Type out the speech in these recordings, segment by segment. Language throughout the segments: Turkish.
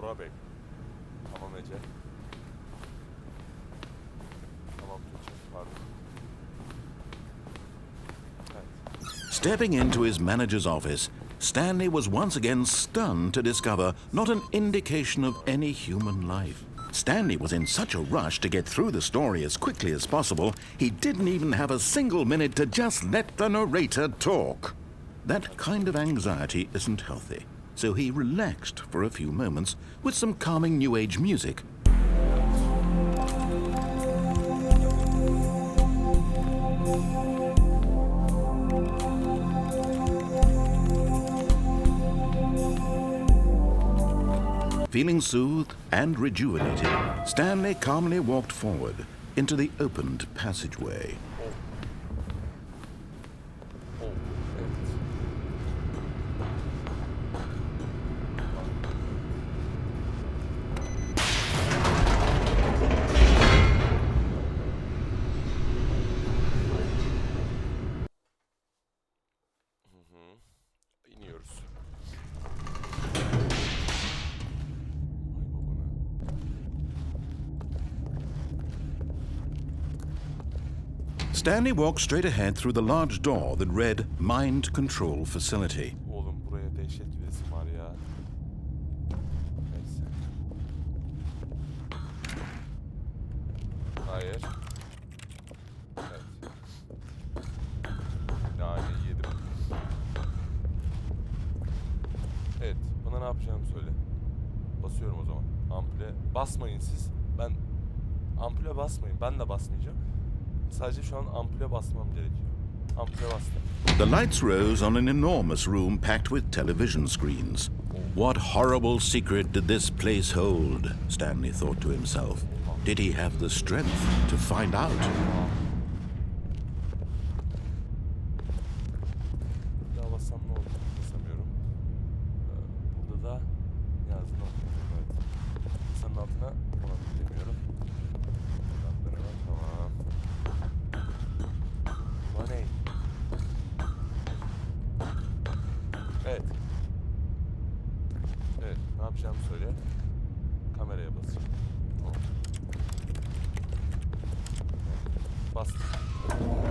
Bora. Tamam Ece. Tamam. Pardon. Stepping into his manager's office, Stanley was once again stunned to discover not an indication of any human life. Stanley was in such a rush to get through the story as quickly as possible, he didn't even have a single minute to just let the narrator talk. That kind of anxiety isn't healthy, so he relaxed for a few moments with some calming New Age music Feeling soothed and rejuvenated, Stanley calmly walked forward into the opened passageway. Stanley walked straight ahead through the large door that read Mind Control Facility. Oğlum buraya dehşet gidesim var ya. Neyse. Hayır. Evet. Evet. Bana ne yapacağımı söyle. Basıyorum o zaman. Ampule. Basmayın siz. Ben ampule basmayın. Ben de basmayacağım. Sadece şu an ampule basmam gerekiyor. Ampule bastım. The lights rose on an enormous room packed with television screens. What horrible secret did this place hold? Stanley thought to himself. Did he have the strength to find out? Bir daha bassam ne olur? Basamıyorum. Ee, burada da yazın okuyacağım evet. Masanın altına bilemiyorum. Tamam.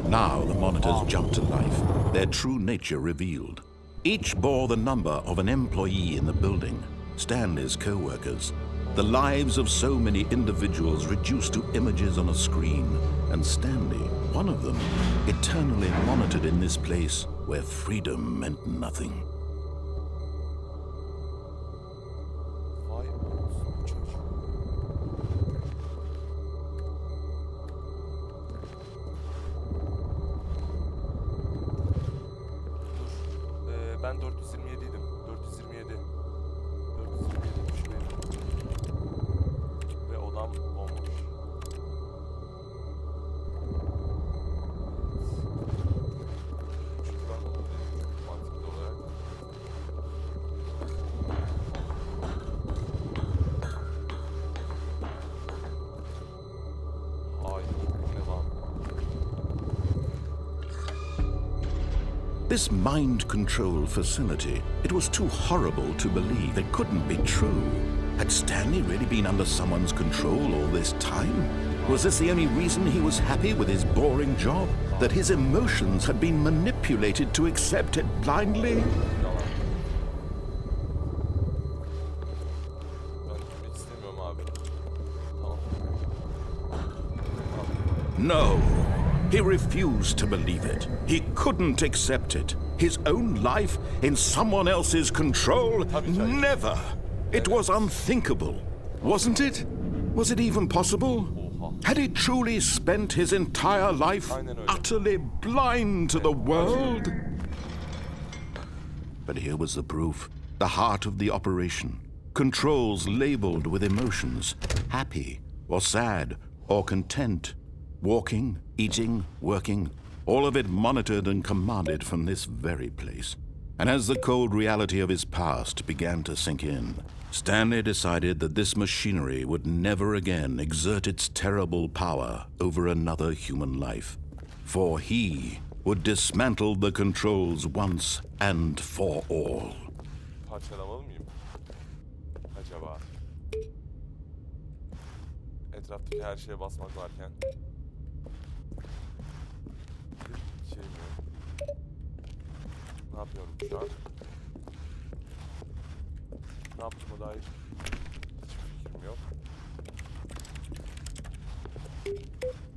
Now the monitors jumped to life, their true nature revealed. Each bore the number of an employee in the building, Stanley's co workers. The lives of so many individuals reduced to images on a screen, and Stanley, one of them, eternally monitored in this place where freedom meant nothing. 427 idim. This mind control facility, it was too horrible to believe. It couldn't be true. Had Stanley really been under someone's control all this time? Was this the only reason he was happy with his boring job? That his emotions had been manipulated to accept it blindly? No. He refused to believe it. He couldn't accept it. His own life in someone else's control? Tabii ki hayır. Never. It was unthinkable. Wasn't it? Was it even possible? Had he truly spent his entire life utterly blind to the world? But here was the proof the heart of the operation. Controls labeled with emotions happy or sad or content. Walking, eating, working, all of it monitored and commanded from this very place. And as the cold reality of his past began to sink in, Stanley decided that this machinery would never again exert its terrible power over another human life. For he would dismantle the controls once and for all. Acaba? etraftaki her şeye basmak varken. Ne yapıyorum şu an? Ne yaptığıma dair hiçbir fikrim yok.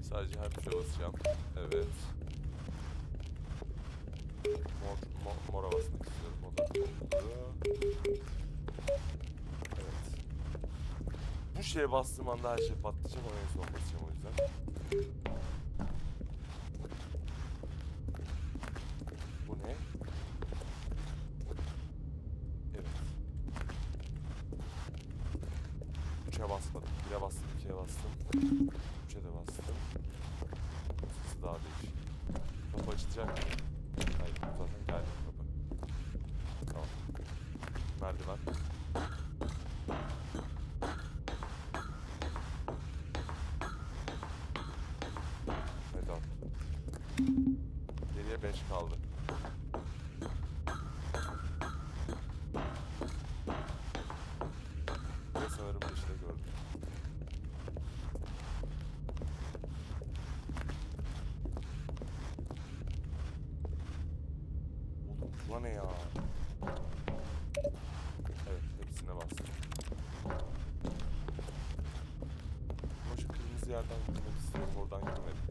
Sadece her tuşa basacağım. Evet. Mor, mor, mora basmak istiyorum. O da. Evet. Bu şeye bastığım anda her şey patlayacak. Ona en son basacağım o yüzden. 3'e basmadım. 1'e bastım, 2'ye bastım. 3'e de bastım. Sesi daha değişik. Kapı açılacak mı? Hayır, zaten geldi kapı. Tamam. Merdiven. Bura ne ya? Evet hepsine bastım. Ama şu kırmızı yerden girmek istiyorum. Oradan girmedim.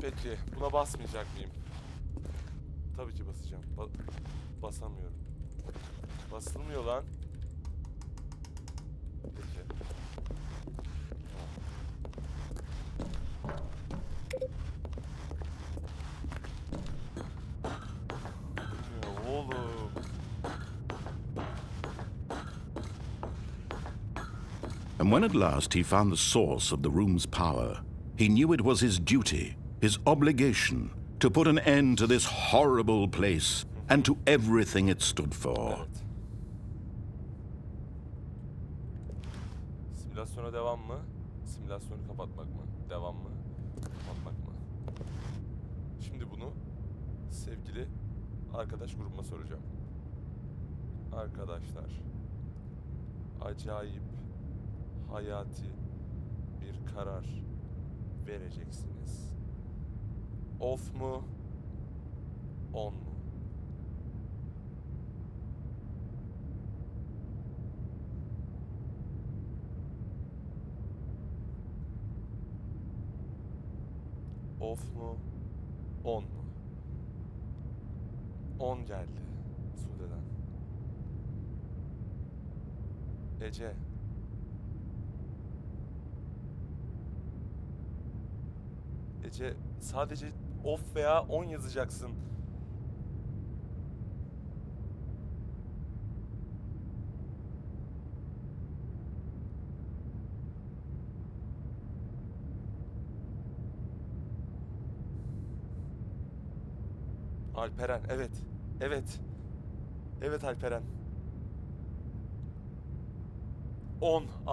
Peki, buna basmayacak mıyım? Tabii ki basacağım. Ba- basamıyorum. Basılmıyor lan. Peki. And when at last he found the source of the room's power, he knew it was his duty, his obligation, to put an end to this horrible place and to everything it stood for. Simülasyona devam mı? Simülasyonu kapatmak mı? Devam mı? Kapatmak mı? Şimdi bunu sevgili arkadaş grubuma soracağım. Arkadaşlar, acayip, hayati bir karar vereceksiniz. Off mu? On mu? Off mu? On mu? On geldi Sude'den. Ece. Ece sadece off veya on yazacaksın. Alperen evet. Evet. Evet Alperen. 10